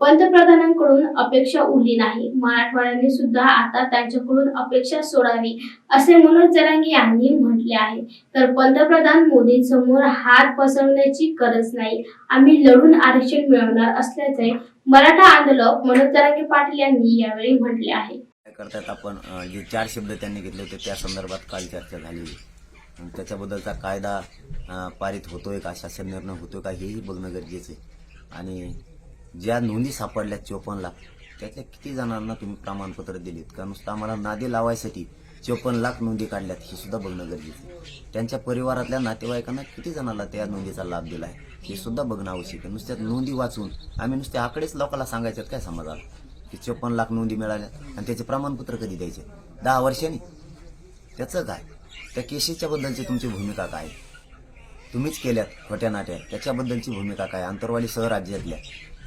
पंतप्रधानांकडून अपेक्षा उरली नाही. मराठवाड्याने सुद्धा आता त्यांच्याकडून अपेक्षा सोडावी असे मनोज जरांगे यांनी म्हटले आहे. तर पंतप्रधान मोदींसमोर हात पसरवण्याची गरज नाही. आम्ही लढून आरक्षण मिळवणार असल्याचे मराठा आंदोलक मनोज जरांगे पाटील यांनी यावेळी म्हटले आहे. करतात आपण? जे चार शब्द त्यांनी घेतले होते त्या संदर्भात काल चर्चा झाली. त्याच्याबद्दलचा कायदा पारित होतोय का? शासन निर्णय होतोय का? हेही बघणं गरजेचं आहे. आणि ज्या नोंदी सापडल्या चोपन्न लाख त्यातल्या किती जणांना तुम्ही प्रमाणपत्र दिलीत? का नुसतं आम्हाला नादे लावायसाठी चोपन्न लाख नोंदी काढल्यात हे सुद्धा बघणं गरजेचं आहे. त्यांच्या परिवारातल्या नातेवाईकांना किती जणांना त्या नोंदीचा लाभ दिला आहे हे सुद्धा बघणं आवश्यक आहे. नुसत्या नोंदी वाचून आम्ही नुसते आकडेच लोकांना सांगायच्यात काय समाजाला? की चोपन्न लाख नोंदी मिळाल्या आणि त्याचे प्रमाणपत्र कधी द्यायचे? दहा वर्षांनी? त्याचं काय? त्या केसेसच्या बद्दलची तुमची भूमिका काय? तुम्हीच केल्यात खोट्या नाट्या त्याच्याबद्दलची भूमिका काय? आंतरवाली सहराज्यातल्या.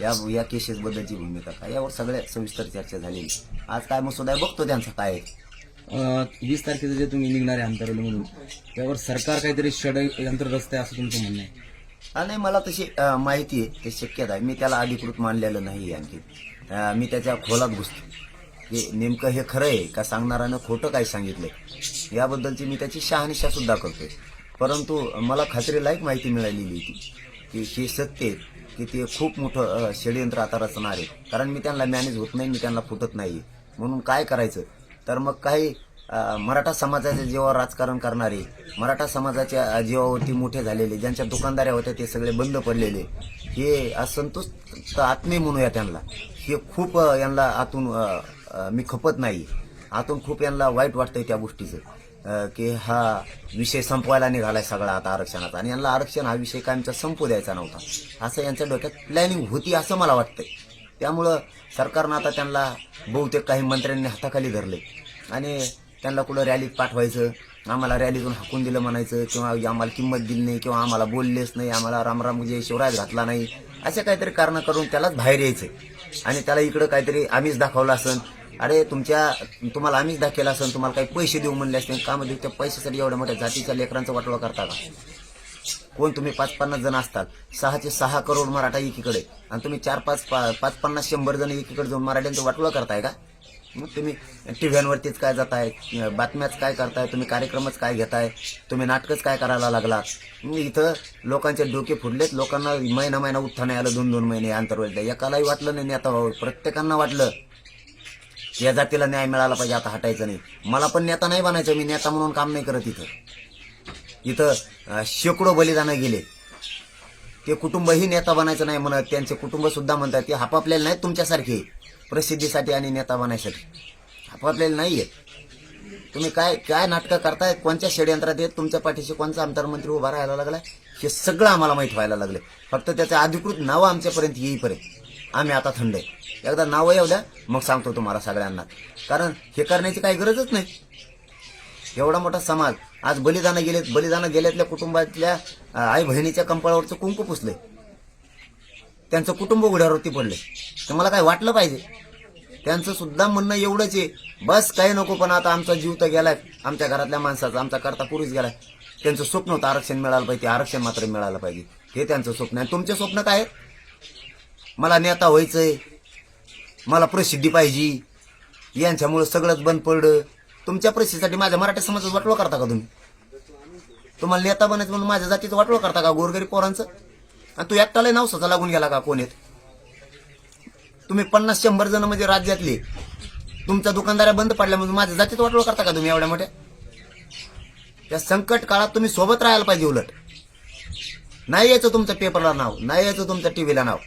या या केसेस बद्दलची भूमिका काय? यावर सगळ्या सविस्तर चर्चा झालेली. आज काय मसुदा आहे? बघतो त्यांचा काय आहे. वीस तारखेचं जे तुम्ही निघणार आहे अंतरवलीमधून त्यावर सरकार काहीतरी षडयंत्र रस्ते असं तुमचं म्हणणं आहे. हा नाही मला तशी माहिती आहे. ते शक्यता आहे. मी त्याला अधिकृत मानलेलं नाही आणखी. मी त्याच्या खोलात घुसतो. की नेमकं हे खरं आहे का? सांगणारानं खोटं काय सांगितलंय? याबद्दलची मी त्याची शहानिशा सुद्धा करतोय. परंतु मला खात्रीलायक माहिती मिळालेली होती की हे सत्य आहे की ते खूप मोठं षडयंत्र आता रचणार आहे. कारण मी त्यांना मॅनेज होत नाही मी त्यांना फुटत नाही म्हणून काय करायचं? तर मग काही मराठा समाजाच्या जीवावर राजकारण करणारे मराठा समाजाच्या जीवावरती मोठे झालेले ज्यांच्या दुकानदाऱ्या होत्या ते सगळे बंद पडलेले. हे असंतुष्ट आत्मे म्हणूया त्यांना. हे खूप यांना आतून मी खपत नाही. आतून खूप यांना वाईट वाटतंय त्या गोष्टीचं. की हा विषय संपवायला निघालाय सगळा आता आरक्षणाचा. आणि यांना आरक्षण हा विषय कायमचा संपू द्यायचा नव्हता. असं यांच्या डोक्यात प्लॅनिंग होती असं मला वाटतंय. त्यामुळं सरकारनं आता त्यांना बहुतेक काही मंत्र्यांनी हाताखाली धरले. आणि त्यांना कुठं रॅलीत पाठवायचं आम्हाला रॅलीतून हाकून दिलं म्हणायचं किंवा आम्हाला किंमत दिली नाही किंवा आम्हाला बोललेच नाही आम्हाला रामराम म्हणजे शिवराज घातला नाही असे काहीतरी कारणं करून त्यालाच बाहेर यायचं आणि त्याला इकडं काहीतरी आम्हीच दाखवलं असं अरे तुमच्या तुम्हाला आम्हीच दाखवलं असं तुम्हाला काही पैसे देऊ म्हणले असते. कामं देऊ त्या पैशासाठी एवढ्या मोठ्या जातीच्या लेकरांचा वाटोळा करता का? कोण तुम्ही? पाच पन्नास जण असतात. सहाचे सहा करोड मराठा एकीकडे. आणि तुम्ही चार पाच पा- पाच पन्नास शंभर जण एकीकडे जाऊन मराठ्यांचा वाटोळा करताय का? मग तुम्ही टीव्हीवरतीच काय जाताय? बातम्याच काय करताय? तुम्ही कार्यक्रमच काय घेताय? तुम्ही नाटकच काय करायला लागलात मग इथं लोकांचे डोके फुडलेत लोकांना महिना महिना उत्थान आलं दोन दोन महिने अंतरवलत्या एकालाही वाटलं नाही नेता भाऊ प्रत्येकांना वाटलं. या जातीला न्याय मिळाला पाहिजे आता हटायचं नाही. मला पण नेता नाही बनायचं मी नेता म्हणून काम नाही करत इथं. इथं शेकडो बलिदानं गेले. ते कुटुंबही नेता बनायचं नाही म्हणत त्यांचे कुटुंब सुद्धा म्हणतात ते हापापलेले नाहीत तुमच्यासारखे प्रसिद्धीसाठी आणि नेता बनायसाठी. हापापलेले आहेत तुम्ही काय काय नाटकं करताय? कोणत्या षडयंत्रात येत तुमच्या पाठीशी कोणचा आमदारमंत्री उभा राहायला लागलाय? हे सगळं आम्हाला माहीत व्हायला लागले फक्त त्याचं अधिकृत नावं आमच्यापर्यंत येईपर्यंत. आम्ही आता थंड आहे. एकदा नावं येऊ द्या मग सांगतो तुम्हाला सगळ्यांना. कारण हे करण्याची काही गरजच नाही. एवढा मोठा समाज आज बलिदानं गेलेत बलिदानं गेल्यातल्या कुटुंबातल्या आई बहिणीच्या कंपाळावरचं कुंकू पुसले त्यांचं कुटुंब उघड्यावरती पडले तर मला काय वाटलं पाहिजे? त्यांचं सुद्धा म्हणणं एवढंच आहे. बस काही नको पण आता आमचा जीव तर गेलाय. आमच्या घरातल्या माणसाचा आमचा करता पुरुष गेलाय. त्यांचं स्वप्न होतं आरक्षण मिळालं पाहिजे आरक्षण मात्र मिळालं पाहिजे. हे त्यांचं स्वप्न आहे. तुमचे स्वप्न काय आहे? मला नेता व्हायचंय. मला प्रसिद्धी पाहिजे. यांच्यामुळं सगळंच बंद पडलं. तुमच्या प्रसिद्धीसाठी माझ्या मराठी समाजाचं वाटलो करता का तुम्ही? तुम्हाला नेता बनायचं म्हणून माझ्या जातीचं वाटलो करता का गोरगरीब पोरांचं? आणि तू एकटाला नाव स्वतः लागून गेला का? कोण येत तुम्ही पन्नास शंभर जण म्हणजे राज्यातले. तुमच्या दुकानदाऱ्या बंद पडल्या म्हणजे माझ्या जातीत वाटलो करता का तुम्ही एवढ्या मोठ्या? त्या संकट काळात तुम्ही सोबत राहायला पाहिजे उलट. नाही यायचं तुमच्या पेपरला नाव नाही यायचं तुमच्या टीव्हीला नाव.